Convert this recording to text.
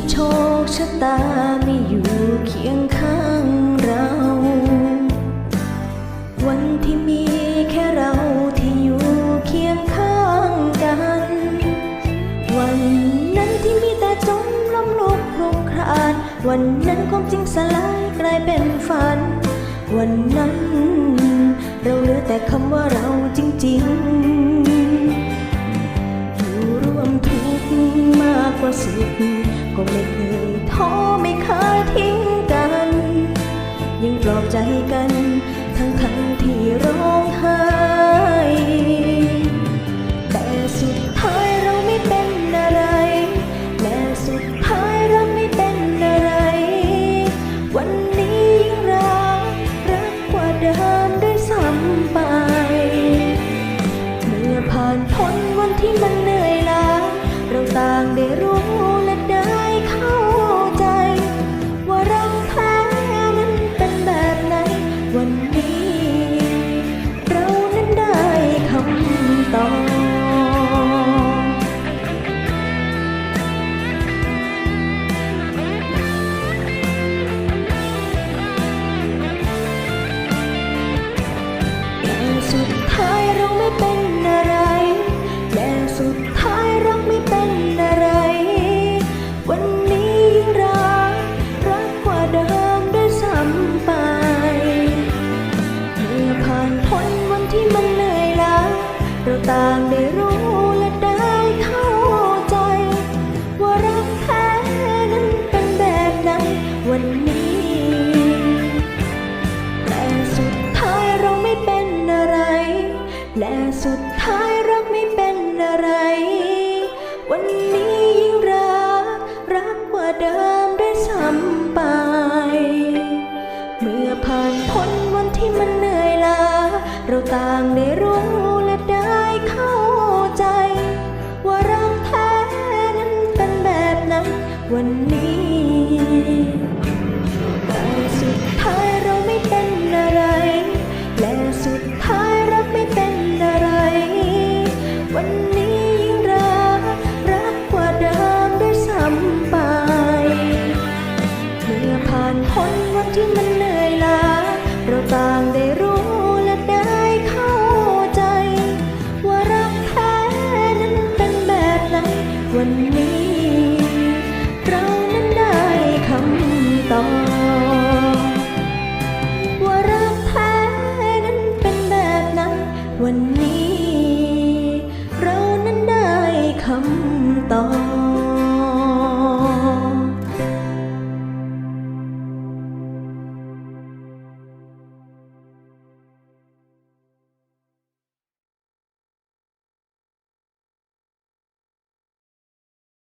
ที่โชคชะตาไม่อยู่เคียงข้างเรา วันที่มีแค่เราที่อยู่เคียงข้างกัน วันนั้นที่มีแต่จมล้มลุกคลุกคลาน วันนั้นความจริงสลายกลายเป็นฝัน วันนั้น เราเหลือแต่คำว่าเรา ก็ไม่เคยท้อไม่เคยทิ้งกันยังปลอบใจกันทั้งทั้ง สุดท้ายเราไม่เป็นอะไร วันนี้ยิ่งรัก รักกว่าเดิมด้วยซ้ำไป เมื่อผ่านพ้นวันที่มันเหนื่อยล้าเราต่างได้รู้และได้เข้าใจ ว่ารักแท้นั้นเป็นแบบไหนวันนี้ ว่ารักแท้นั้นเป็นแบบไหนวันนี้ เรานั้นได้คำ